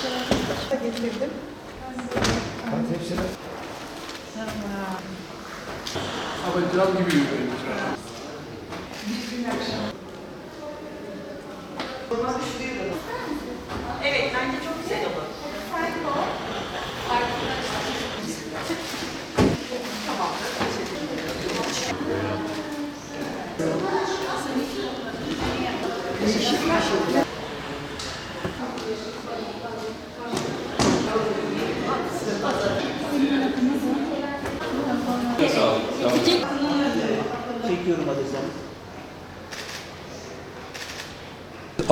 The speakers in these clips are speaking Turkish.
Getirdim. Ama cam gibi yürüyoruz. Evet, bence çok güzel olur. Çekiyorum hadi.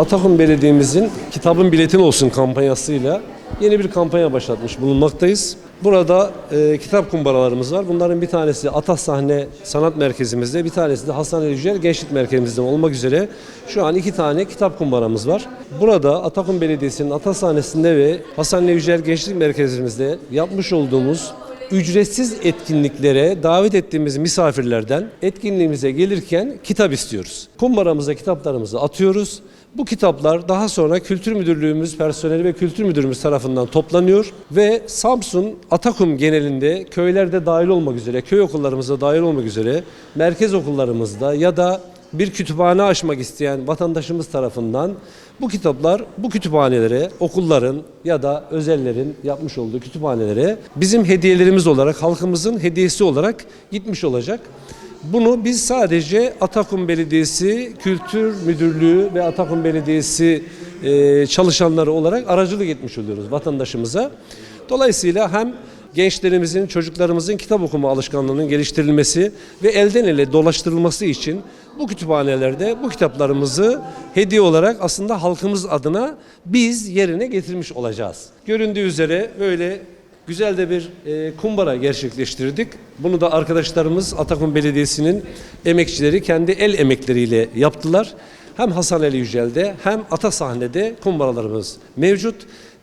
Atakum Belediye'mizin kitabın biletin olsun kampanyasıyla yeni bir kampanya başlatmış bulunmaktayız. Burada e, kitap kumbaralarımız var. Bunların bir tanesi Atas Sahne Sanat Merkezimizde, bir tanesi de Hasan Ali Yücel Gençlik Merkezimizde olmak üzere şu an iki tane kitap kumbaramız var. Burada Atakum Belediyesi'nin Atas Sahnesi'nde ve Hasan Ali Yücel Gençlik Merkezimizde yapmış olduğumuz ücretsiz etkinliklere davet ettiğimiz misafirlerden etkinliğimize gelirken kitap istiyoruz. Kumbaramıza kitaplarımızı atıyoruz. Bu kitaplar daha sonra Kültür Müdürlüğümüz personeli ve Kültür Müdürümüz tarafından toplanıyor ve Samsun Atakum genelinde köylerde dahil olmak üzere, köy okullarımızda dahil olmak üzere merkez okullarımızda ya da bir kütüphane açmak isteyen vatandaşımız tarafından bu kitaplar bu kütüphanelere, okulların ya da özellerin yapmış olduğu kütüphanelere bizim hediyelerimiz olarak, halkımızın hediyesi olarak gitmiş olacak. Bunu biz sadece Atakum Belediyesi Kültür Müdürlüğü ve Atakum Belediyesi e, çalışanları olarak aracılık etmiş oluyoruz vatandaşımıza. Dolayısıyla hem gençlerimizin, çocuklarımızın kitap okuma alışkanlığının geliştirilmesi ve elden ele dolaştırılması için bu kütüphanelerde bu kitaplarımızı hediye olarak aslında halkımız adına biz yerine getirmiş olacağız. Göründüğü üzere böyle güzel de bir e, kumbara gerçekleştirdik. Bunu da arkadaşlarımız Atakum Belediyesi'nin emekçileri kendi el emekleriyle yaptılar. Hem Hasan Ali Yücel'de hem Ata sahnede kumbaralarımız mevcut.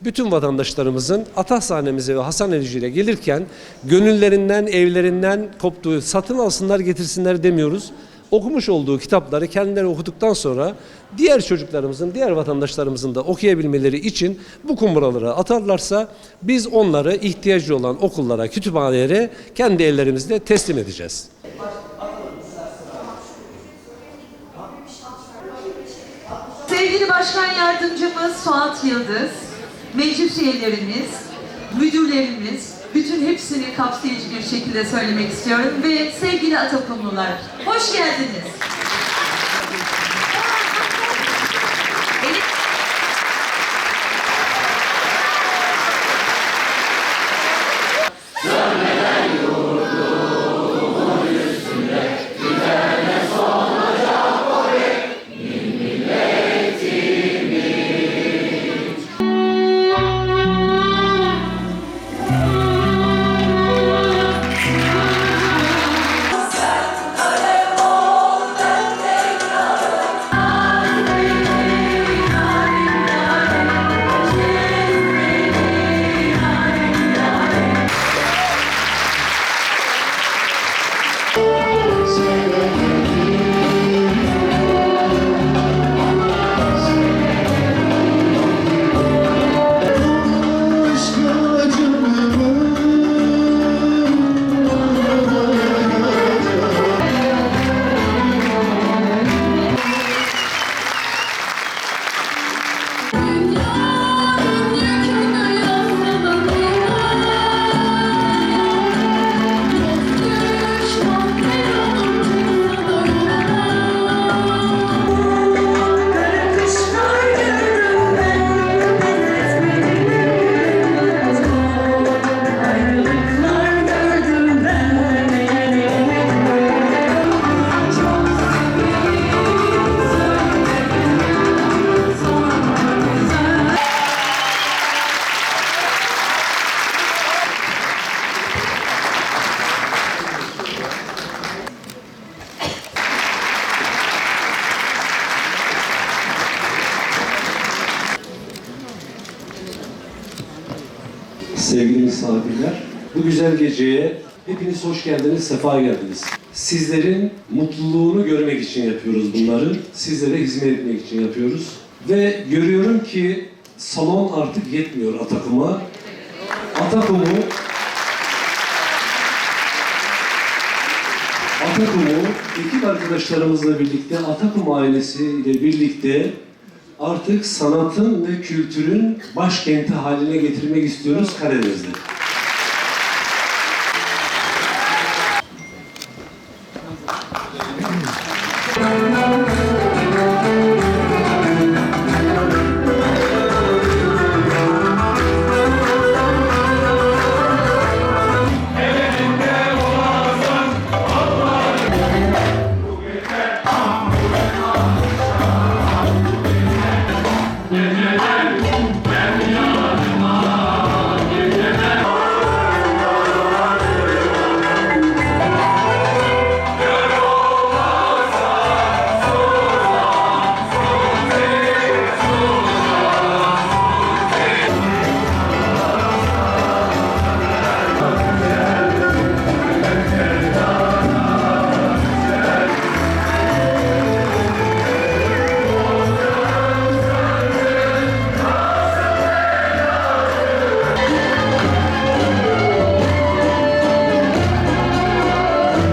Bütün vatandaşlarımızın Ata sahnemize ve Hasan Yücel'e gelirken gönüllerinden, evlerinden koptuğu satın alsınlar getirsinler demiyoruz okumuş olduğu kitapları kendileri okuduktan sonra diğer çocuklarımızın, diğer vatandaşlarımızın da okuyabilmeleri için bu kumbaraları atarlarsa biz onları ihtiyacı olan okullara, kütüphanelere kendi ellerimizle teslim edeceğiz. Sevgili Başkan Yardımcımız Suat Yıldız, meclis üyelerimiz, müdürlerimiz, bütün hepsini kapsayıcı bir şekilde söylemek istiyorum ve sevgili Atakumlular, hoş geldiniz. sevgili misafirler. Bu güzel geceye hepiniz hoş geldiniz, sefa geldiniz. Sizlerin mutluluğunu görmek için yapıyoruz bunları. Sizlere hizmet etmek için yapıyoruz. Ve görüyorum ki salon artık yetmiyor Atakum'a. Atakum'u Atakum'u ekip arkadaşlarımızla birlikte, Atakum ailesiyle birlikte artık sanatın ve kültürün başkenti haline getirmek istiyoruz Karadeniz'de.